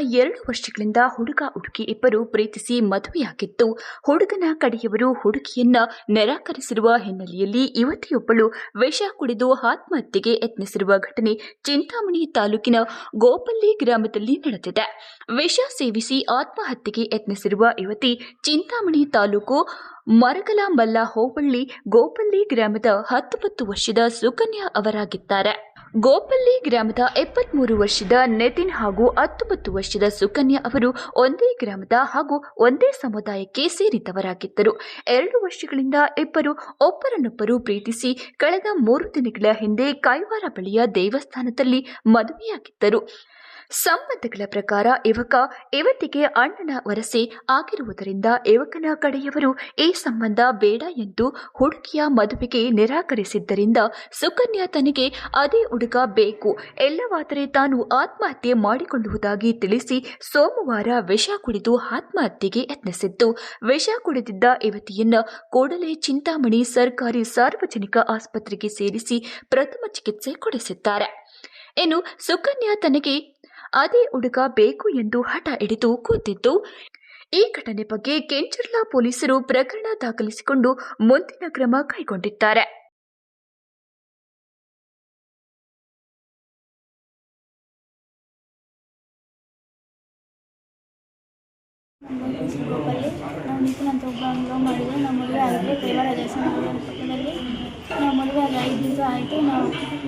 ಎರಡು ವರ್ಷಗಳಿಂದ ಹುಡುಗ ಹುಡುಗಿ ಇಬ್ಬರು ಪ್ರೀತಿಸಿ ಮದುವೆಯಾಗಿತ್ತು ಹುಡುಗನ ಕಡೆಯವರು ಹುಡುಗಿಯನ್ನ ನಿರಾಕರಿಸಿರುವ ಹಿನ್ನೆಲೆಯಲ್ಲಿ ಯುವತಿಯೊಬ್ಬಳು ವಿಷ ಕುಡಿದು ಆತ್ಮಹತ್ಯೆಗೆ ಯತ್ನಿಸಿರುವ ಘಟನೆ ಚಿಂತಾಮಣಿ ತಾಲೂಕಿನ ಗೋಪಲ್ಲಿ ಗ್ರಾಮದಲ್ಲಿ ನಡೆದಿದೆ. ವಿಷ ಸೇವಿಸಿ ಆತ್ಮಹತ್ಯೆಗೆ ಯತ್ನಿಸಿರುವ ಯುವತಿ ಚಿಂತಾಮಣಿ ತಾಲೂಕು ಮರಗಲಮಲ್ಲ ಹೋಬಳ್ಳಿ ಗೋಪಲ್ಲಿ ಗ್ರಾಮದ ಹತ್ತೊಂಬತ್ತು ವರ್ಷದ ಸುಕನ್ಯಾ ಅವರಾಗಿದ್ದಾರೆ. ಗೋಪಲ್ಲಿ ಗ್ರಾಮದ ಎಪ್ಪತ್ಮೂರು ವರ್ಷದ ನಿತಿನ್ ಹಾಗೂ ಹತ್ತೊಂಬತ್ತು ವರ್ಷದ ಸುಕನ್ಯಾ ಅವರು ಒಂದೇ ಗ್ರಾಮದ ಹಾಗೂ ಒಂದೇ ಸಮುದಾಯಕ್ಕೆ ಸೇರಿದವರಾಗಿದ್ದರು. ಎರಡು ವರ್ಷಗಳಿಂದ ಇಬ್ಬರು ಒಬ್ಬರನ್ನೊಬ್ಬರು ಪ್ರೀತಿಸಿ ಕಳೆದ ಮೂರು ದಿನಗಳ ಹಿಂದೆ ಕೈವಾರ ಬಳಿಯ ದೇವಸ್ಥಾನದಲ್ಲಿ ಮದುವೆಯಾಗಿದ್ದರು. ಸಂಬಂಧಗಳ ಪ್ರಕಾರ ಯುವಕ ಯುವತಿಗೆ ಅಣ್ಣನ ವರಸೆ ಆಗಿರುವುದರಿಂದ ಯುವಕನ ಕಡೆಯವರು ಈ ಸಂಬಂಧ ಬೇಡ ಎಂದು ಹುಡುಗಿಯ ಮದುವೆಗೆ ನಿರಾಕರಿಸಿದ್ದರಿಂದ ಸುಕನ್ಯಾ ತನಗೆ ಅದೇ ಹುಡುಗ ಬೇಕು. ಎಲ್ಲವಾದರೆ ತಾನು ಆತ್ಮಹತ್ಯೆ ಮಾಡಿಕೊಳ್ಳುವುದಾಗಿ ತಿಳಿಸಿ ಸೋಮವಾರ ವಿಷ ಕುಡಿದು ಆತ್ಮಹತ್ಯೆಗೆ ಯತ್ನಿಸಿದ್ದು. ವಿಷ ಕುಡಿದಿದ್ದ ಯುವತಿಯನ್ನು ಕೂಡಲೇ ಚಿಂತಾಮಣಿ ಸರ್ಕಾರಿ ಸಾರ್ವಜನಿಕ ಆಸ್ಪತ್ರೆಗೆ ಸೇರಿಸಿ ಪ್ರಥಮ ಚಿಕಿತ್ಸೆ ಕೊಡಿಸಿದ್ದಾರೆ. ಇನ್ನು ಸುಕನ್ಯಾ ತನಗೆ ಅದೇ ಹುಡುಗ ಬೇಕು ಎಂದು ಹಠ ಹಿಡಿದು ಕೂತಿದ್ದು. ಈ ಘಟನೆ ಬಗ್ಗೆ ಕೆಂಚರ್ಲಾ ಪೊಲೀಸರು ಪ್ರಕರಣ ದಾಖಲಿಸಿಕೊಂಡು ಮುಂದಿನ ಕ್ರಮ ಕೈಗೊಂಡಿದ್ದಾರೆ. ನಮ್ಮ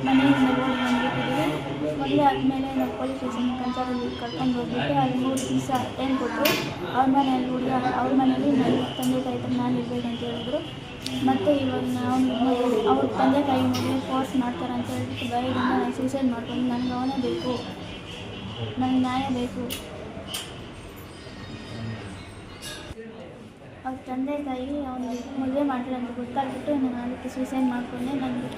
ಮನೆಯಿಂದ ಮದುವೆ ಆದಮೇಲೆ ನಾವು ಪೊಲೀಸ್ ಸ್ಟೇಷನ್ ಕಂಚಾರಲ್ಲಿ ಕರ್ಕೊಂಡು ಹೋಗ್ಬಿಟ್ಟು ಅಲ್ಲಿ ಮೂರು ದಿವಸ ಟೈಮ್ ಕೊಟ್ಟರು ಅವ್ರ ಮನೆಯಲ್ಲಿ ಹುಡುಗ, ಅವ್ರ ಮನೇಲಿ ನನ್ನ ತಂದೆ ತಾಯಿ ಹತ್ರ ನಾನು ಇರಬೇಕಂತ ಹೇಳಿದ್ರು. ಮತ್ತು ಇವಾಗ ನಾವು ಅವ್ರ ತಂದೆ ತಾಯಿ ಮದುವೆ ಫೋರ್ಸ್ ಮಾಡ್ತಾರೆ ಅಂತ ಹೇಳ್ಬಿಟ್ಟು ಭಯದಿಂದ ನಾನು ಸೂಸೈಡ್ ಮಾಡ್ಕೊಂಡು ನನಗೆ ಅವನೇ ಬೇಕು. ನನಗೆ ನ್ಯಾಯ ಬೇಕು. ಅವ್ರ ತಂದೆ ತಾಯಿ ಅವನಿಗೆ ಮದುವೆ ಮಾಡ್ತಾರೆ ಅಂತ ಗೊತ್ತಾಗ್ಬಿಟ್ಟು ನಾನು ಅದಕ್ಕೆ ಸೂಸೈಡ್ ಮಾಡಿಕೊಂಡೆ. ನನಗೆ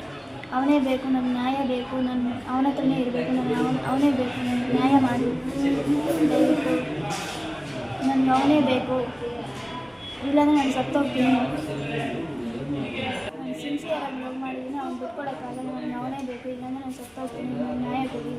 ಅವನೇ ಬೇಕು ನನ್ನ ನ್ಯಾಯ ಬೇಕು ನನ್ನ ಅವನ ಹತ್ರನೇ ಇರಬೇಕು ನನ್ನ ಅವನ, ಅವನೇ ಬೇಕು ನನಗೆ ನ್ಯಾಯ ಮಾಡಿ. ನನಗೆ ಅವನೇ ಬೇಕು. ಇಲ್ಲಾಂದರೆ ನಾನು ಸತ್ತೋಗ್ತೀನಿ. ನಾನು ಸಿನ್ಸಿಯರಾಗಿ ಲವ್ ಮಾಡಿದ್ದೀನಿ ಅವ್ನು ಬಿಟ್ಕೊಡೋಕ್ಕಾಗಲ್ಲ ನನ್ನ ಅವನೇ ಬೇಕು. ಇಲ್ಲಾಂದರೆ ನಾನು ಸತ್ತೋಗ್ತೀನಿ ನನ್ನ ನ್ಯಾಯ ಕೊಡಿ.